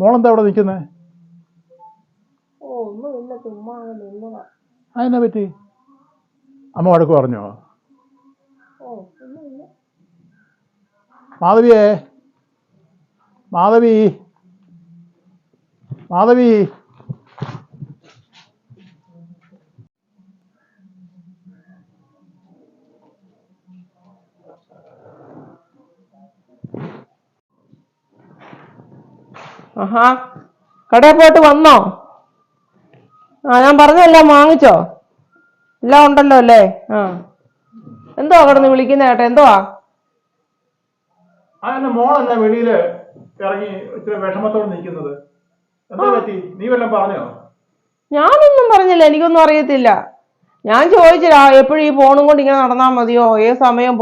മോളെന്താ അവിടെ നിൽക്കുന്നേ? അതെന്നാ പറ്റി? അമ്മ വഴക്ക് പറഞ്ഞോ? മാധവിയേ? മാധവി? മാധവി? ആഹാ. കടയിൽ പോയിട്ട് വന്നോ? ആ ഞാൻ പറഞ്ഞതെല്ലാം വാങ്ങിച്ചോ? എല്ലാം ഉണ്ടല്ലോ അല്ലേ? ആ. എന്തോ കിടന്ന് വിളിക്കുന്ന ഏട്ടാ? എന്തുവാ? അതെന്നെ മോളെന്നാ വെളിയിൽ ഇറങ്ങി ഇച്ചിരി വിഷമത്തോടെ നിൽക്കുന്നത്. എന്താ പറ്റി? നീ വല്ലതും പറഞ്ഞോ? ഞാനൊന്നും പറഞ്ഞില്ല എനിക്കൊന്നും അറിയത്തില്ല. ഞാൻ ചോദിച്ചില്ല എപ്പോഴും ഈ ഫോണും കൊണ്ട് ഇങ്ങനെ നടന്നാൽ മതിയോ? ഏത് സമയം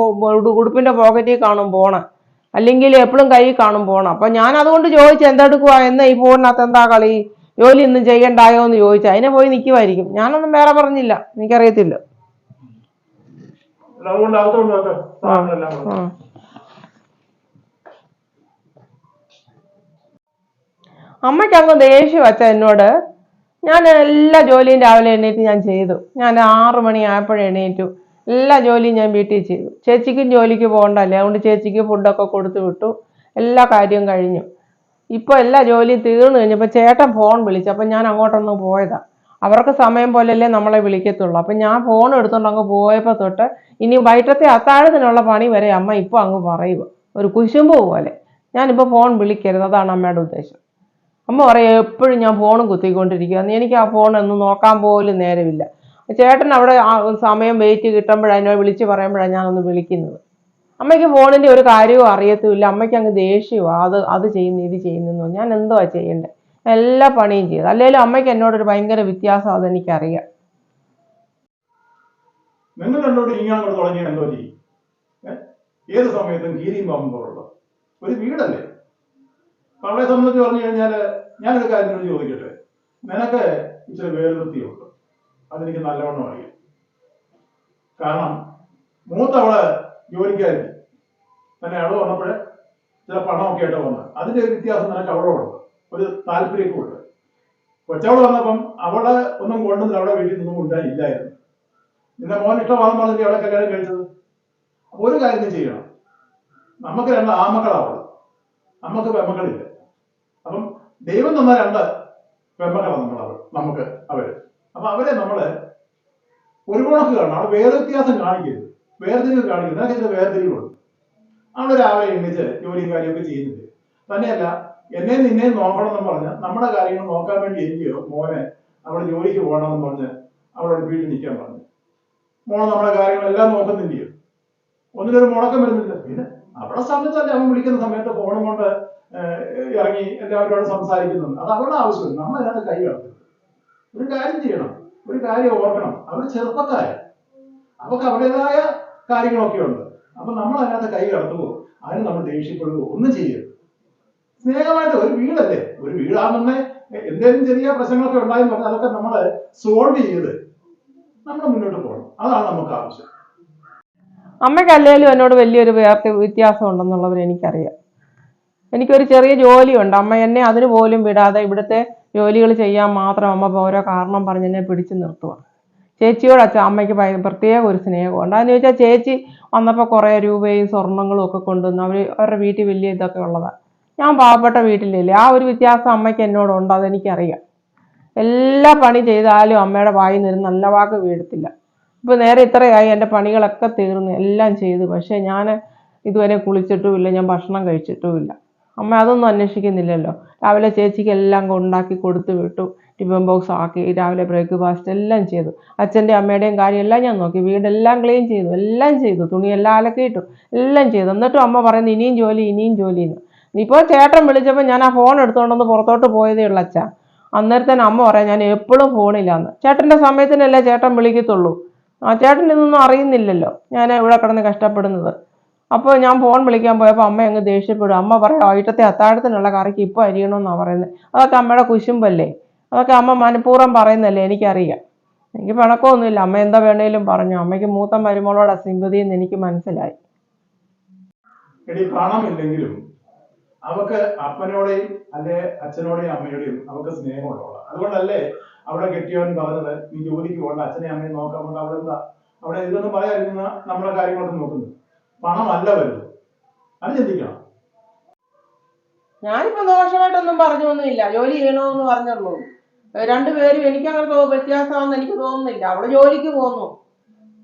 ഉടുപ്പിന്റെ പോക്കറ്റിൽ കാണും പോണ അല്ലെങ്കിൽ എപ്പോഴും കൈ കാണും പോണം. അപ്പൊ ഞാൻ അതുകൊണ്ട് ചോദിച്ചു എന്തെടുക്കുവാ എന്ന ഈ ഫോണിനകത്ത് എന്താ കളി? ജോലി ഒന്നും ചെയ്യണ്ടായോ? എന്ന് ചോദിച്ചു. അതിനെ പോയി നിൽക്കുമായിരിക്കും ഞാനൊന്നും വേറെ പറഞ്ഞില്ല. എനിക്കറിയത്തില്ല. അമ്മയ്ക്ക് അങ്ങ് ദേഷ്യം വച്ച എന്നോട് ഞാൻ എല്ലാ ജോലിയും രാവിലെ എണീറ്റ് ഞാൻ ചെയ്തു. ഞാൻ ആറു മണി ആയപ്പോഴേ എണീറ്റു. എല്ലാ ജോലിയും ഞാൻ വീട്ടിൽ ചെയ്തു. ചേച്ചിക്കും ജോലിക്ക് പോകണ്ടല്ലേ? അതുകൊണ്ട് ചേച്ചിക്ക് ഫുഡൊക്കെ കൊടുത്തു വിട്ടു. എല്ലാ കാര്യവും കഴിഞ്ഞു. ഇപ്പോൾ എല്ലാ ജോലിയും തീർന്നു കഴിഞ്ഞപ്പോൾ ചേട്ടൻ ഫോൺ വിളിച്ചു. അപ്പം ഞാൻ അങ്ങോട്ടൊന്ന് പോയതാണ് അവർക്ക് സമയം പോലെയല്ലേ നമ്മളെ വിളിക്കത്തുള്ളൂ. അപ്പം ഞാൻ ഫോൺ എടുത്തുകൊണ്ട് അങ്ങ് പോയപ്പോൾ തൊട്ട് ഇനി വൈകിട്ടത്തെ അത്താഴത്തിനുള്ള പണി വരെ അമ്മ ഇപ്പോൾ അങ്ങ് പറയുക ഒരു കുശുമ്പ് പോലെ. ഞാനിപ്പോൾ ഫോൺ വിളിക്കരുത്. അതാണ് അമ്മയുടെ ഉദ്ദേശം. അമ്മ പറയും എപ്പോഴും ഞാൻ ഫോണും കുത്തിക്കൊണ്ടിരിക്കുക എനിക്ക് ആ ഫോൺ ഒന്ന് നോക്കാൻ പോലും നേരമില്ല. ചേട്ടൻ അവിടെ സമയം വെയിറ്റ് കിട്ടുമ്പോഴാണ് എന്നോട് വിളിച്ച് പറയുമ്പോഴാണ് ഞാനൊന്ന് വിളിക്കുന്നത്. അമ്മയ്ക്ക് ഫോണിന്റെ ഒരു കാര്യവും അറിയത്തുമില്ല. അമ്മയ്ക്ക് അങ്ങ് ദേഷ്യമാണ് അത് അത് ചെയ്യുന്നു ഇത് ചെയ്യുന്നു ഞാൻ എന്തുവാ ചെയ്യണ്ടേ? എല്ലാ പണിയും ചെയ്തു. അല്ലെങ്കിലും അമ്മയ്ക്ക് എന്നോടൊരു ഭയങ്കര വ്യത്യാസം അതെനിക്കറിയാം? ഏത് സമയത്തും ഗീരിയും പാമ്പും ഒരു വീടല്ലേ? അവളെ സംബന്ധിച്ച് പറഞ്ഞു കഴിഞ്ഞാൽ ഞാനൊരു കാര്യം ചോദിക്കട്ടെ? നിനക്ക് ഇച്ചിരി വേർവൃത്തിയുണ്ട് അതെനിക്ക് നല്ലവണ്ണം അറിയാം. കാരണം മൂത്തവൾ ജോലിക്കാരി തന്നെ അവൾ വന്നപ്പോഴേ ചില പണമൊക്കെ ആയിട്ട് വന്ന്. അതിന്റെ ഒരു വ്യത്യാസം നിനക്ക് അവളോടുണ്ട് ഒരു താല്പര്യമൊക്കെ കൊച്ചവൾ വന്നപ്പം അവൾ ഒന്നും കൊണ്ടുവന്നില്ല. അവളെ വീട്ടിൽ നിന്നും ഉണ്ടായില്ലായിരുന്നു നിന്റെ മോൻ ഇഷ്ടമാണെന്ന് പറഞ്ഞിട്ട് അവളെ കല്യാണം കഴിച്ചത്? അപ്പൊ ഒരു കാര്യം ചെയ്യണം. നമുക്ക് രണ്ട് ആമക്കളാവുള്ളൂ നമുക്ക് പെമ്മക്കളില്ല അപ്പം ദൈവം തന്ന രണ്ട് പെമ്മക്കളാണ് നമ്മളവൾ നമുക്ക് അവർ. അപ്പൊ അവരെ നമ്മൾ ഒരു കണക്ക് കാണണം. അവിടെ വേർവ്യത്യാസം കാണിക്കരുത്. വേർതിരിവ് കാണിക്കരുത്. ചില വേർതിരിവുണ്ട്. അവൾ രാവിലെ എണ്ണിച്ച് ജോലിയും കാര്യമൊക്കെ ചെയ്യുന്നുണ്ട്. തന്നെയല്ല എന്നെ നിന്നെ നോക്കണം എന്ന് പറഞ്ഞ് നമ്മുടെ കാര്യങ്ങൾ നോക്കാൻ വേണ്ടി ഇരിക്കുകയോ മോനെ അവിടെ ജോലിക്ക് പോകണം എന്ന് പറഞ്ഞ് അവളോട് വീട്ടിൽ നിൽക്കാൻ പറഞ്ഞു. മോളെ നമ്മുടെ കാര്യങ്ങളെല്ലാം നോക്കുന്നില്ലയോ ഒന്നിനൊരു മുടക്കം വരുന്നില്ല. പിന്നെ അവിടെ സമയത്തല്ലേ അവൻ വിളിക്കുന്ന സമയത്ത് ഫോണും കൊണ്ട് ഇറങ്ങി എല്ലാവരോടും സംസാരിക്കുന്നുണ്ട്. അത് അവളുടെ ആവശ്യമില്ല. നമ്മൾ കൈ കടത്തരുത് ഒരു കാര്യം ചെയ്യണം. ഒരു കാര്യം ഓർക്കണം. അവർ ചെറുപ്പക്കാര. അവർക്ക് അവരുടേതായ കാര്യങ്ങളൊക്കെ ഉണ്ട്. അപ്പൊ നമ്മൾ അതിനകത്ത് കൈ കടത്തുകയോ അതിന് നമ്മൾ ദേഷ്യപ്പെടുകയോ ഒന്നും ചെയ്യരുത്. സ്നേഹമായിട്ട് ഒരു വീടല്ലേ? ഒരു വീടാണെന്നെ എന്തെങ്കിലും ചെറിയ പ്രശ്നങ്ങളൊക്കെ ഉണ്ടായെന്ന് പറഞ്ഞാൽ അതൊക്കെ നമ്മൾ സോൾവ് ചെയ്ത് നമ്മൾ മുന്നോട്ട് പോകണം. അതാണ് നമുക്ക് ആവശ്യം. അമ്മയ്ക്ക് അല്ലെങ്കിലും എന്നോട് വലിയൊരു വ്യത്യാസം ഉണ്ടെന്നുള്ളവർ എനിക്കറിയാം. എനിക്കൊരു ചെറിയ ജോലിയുണ്ട്. അമ്മ എന്നെ അതിന് പോലും വിടാതെ ഇവിടുത്തെ ജോലികൾ ചെയ്യാൻ മാത്രം അമ്മ ഓരോ കാരണം പറഞ്ഞ് എന്നെ പിടിച്ചു നിർത്തുക ചേച്ചിയോട് അച്ഛൻ അമ്മയ്ക്ക് പ്രത്യേക ഒരു സ്നേഹമുണ്ട് അതെന്ന് ചോദിച്ചാൽ ചേച്ചി വന്നപ്പോൾ കുറേ രൂപയും സ്വർണങ്ങളും ഒക്കെ കൊണ്ടുവന്ന് അവർ അവരുടെ വീട്ടിൽ വലിയ ഇതൊക്കെ ഉള്ളതാണ് ഞാൻ പാവപ്പെട്ട വീട്ടിലില്ലേ ആ ഒരു വ്യത്യാസം അമ്മയ്ക്ക് എന്നോടുണ്ട് അതെനിക്കറിയാം. എല്ലാ പണി ചെയ്താലും അമ്മയുടെ വായിൽ നിന്ന് നല്ല വാക്ക് വീഴത്തില്ല. ഇപ്പോൾ നേരെ ഇത്രയായി എന്റെ പണികളൊക്കെ തീർന്നു എല്ലാം ചെയ്തു. പക്ഷേ ഞാൻ ഇതുവരെ കുളിച്ചിട്ടുമില്ല ഞാൻ ഭക്ഷണം കഴിച്ചിട്ടുമില്ല. അമ്മ അതൊന്നും അന്വേഷിക്കുന്നില്ലല്ലോ. രാവിലെ ചേച്ചിക്ക് എല്ലാം ഉണ്ടാക്കി കൊടുത്തു വിട്ടു. ടിഫിൻ ബോക്സ് ആക്കി രാവിലെ ബ്രേക്ക്ഫാസ്റ്റ് എല്ലാം ചെയ്തു. അച്ഛന്റെ അമ്മയുടെയും കാര്യമെല്ലാം ഞാൻ നോക്കി. വീടെല്ലാം ക്ലീൻ ചെയ്തു എല്ലാം ചെയ്തു. തുണിയെല്ലാം അലക്കിയിട്ടു എല്ലാം ചെയ്തു. എന്നിട്ടും അമ്മ പറയുന്നു ഇനിയും ജോലി ഇനിയും ജോലി എന്ന്. ഇപ്പോൾ ചേട്ടൻ വിളിച്ചപ്പോൾ ഞാൻ ആ ഫോൺ എടുത്തുകൊണ്ടൊന്ന് പുറത്തോട്ട് പോയതേ ഉള്ളൂ അച്ഛാ. അന്നേരത്തേന് അമ്മ പറയാം ഞാൻ എപ്പോഴും ഫോണില്ലാന്ന് ചേട്ടന്റെ സമയത്തിനല്ലേ ചേട്ടൻ വിളിക്കത്തുള്ളൂ. ആ ചേട്ടൻ ഇതൊന്നും അറിയുന്നില്ലല്ലോ. ഞാൻ ഇവിടെ കിടന്ന് കഷ്ടപ്പെടുന്നത്. അപ്പോൾ ഞാൻ ഫോൺ വിളിക്കാൻ പോയപ്പോൾ അമ്മ അങ്ങ് ദേഷ്യപ്പെടും. അമ്മ പറയാം വൈകിട്ടത്തെ അത്താഴത്തിനുള്ള കറിക്ക് ഇപ്പോൾ അരിയണമെന്നാണ് പറയുന്നത് അതൊക്കെ അമ്മയുടെ കുശുമ്പല്ലേ? അതൊക്കെ അമ്മ മനഃപൂർവം പറയുന്നല്ലേ എനിക്കറിയാം. എനിക്ക് പിണക്കമൊന്നുമില്ല. അമ്മ എന്താ വേണേലും പറഞ്ഞു. അമ്മയ്ക്ക് മൂത്ത മരുമോളോട് സിമ്പതി എന്ന് എനിക്ക് മനസ്സിലായി. എടി അവക്ക് അപ്പനോടെയും അല്ലെ അച്ഛനോടെയും അമ്മയോടെയും അവക്ക് സ്നേഹമുള്ളവളാണ് അതുകൊണ്ടല്ലേ അവിടെ കെട്ടിയവൻ പറഞ്ഞത് നീ ജോലിക്ക് പോകണ്ട അച്ഛനെയും അമ്മയും നോക്കാൻ അവിടെ എന്താ? അവിടെ ഇതൊന്നും പറയാതിരുന്ന നമ്മളെ കാര്യങ്ങളൊക്കെ നോക്കുന്നത്. പണമല്ല വരുന്നത് അത് ചിന്തിക്കണം. ഞാനിപ്പോ ദോഷമായിട്ടൊന്നും പറഞ്ഞൊന്നുമില്ല. ജോലി ചെയ്യണമെന്ന് പറഞ്ഞുള്ളൂ. രണ്ടുപേരും എനിക്ക് അങ്ങനെ തോ വ്യത്യാസമാണെന്ന് എനിക്ക് തോന്നുന്നില്ല. അവൾ ജോലിക്ക് പോന്നു.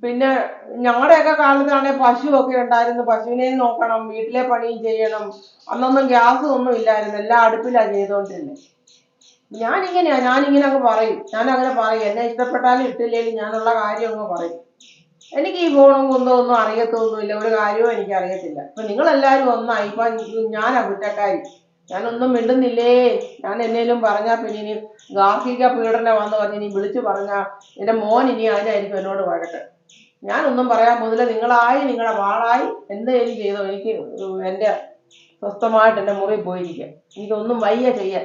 പിന്നെ ഞങ്ങളുടെയൊക്കെ കാലത്താണെ പശുവൊക്കെ ഉണ്ടായിരുന്നു. പശുവിനെ നോക്കണം വീട്ടിലെ പണിയും ചെയ്യണം. അന്നൊന്നും ഗ്യാസ് ഒന്നും ഇല്ലായിരുന്നു. എല്ലാം അടുപ്പിലാ ചെയ്തോണ്ടിരുന്നത് ഞാനിങ്ങനെയാ ഞാനിങ്ങനെ അങ്ങ് പറയും. ഞാൻ അങ്ങനെ പറയും. എന്നെ ഇഷ്ടപ്പെട്ടാലും ഇട്ടില്ലേലും ഞാനുള്ള കാര്യം അങ്ങ് പറയും. എനിക്ക് ഈ ഫോണും കുന്തമൊന്നും അറിയത്തൊന്നുമില്ല. ഒരു കാര്യവും എനിക്ക് അറിയത്തില്ല അപ്പൊ നിങ്ങൾ എല്ലാരും ഒന്നായി. ഇപ്പൊ ഞാനാ കുറ്റക്കാരി ഞാനൊന്നും മിണ്ടുന്നില്ലേ? ഞാൻ എന്നേലും പറഞ്ഞാ പിന്നെ ഇനി ഗാർഹിക വന്ന് പറഞ്ഞ് ഇനി വിളിച്ചു പറഞ്ഞാ എന്റെ മോൻ ഇനി അതിനായിരിക്കും എന്നോട് വഴക്ക്. ഞാനൊന്നും പറയാൻ പോകുന്നില്ല. നിങ്ങളായി നിങ്ങളുടെ വാളായി എന്തേലും ചെയ്തോ. എനിക്ക് എന്റെ സ്വസ്ഥമായിട്ട് എന്റെ മുറി പോയിരിക്കാം എനിക്കൊന്നും വയ്യ ചെയ്യാൻ.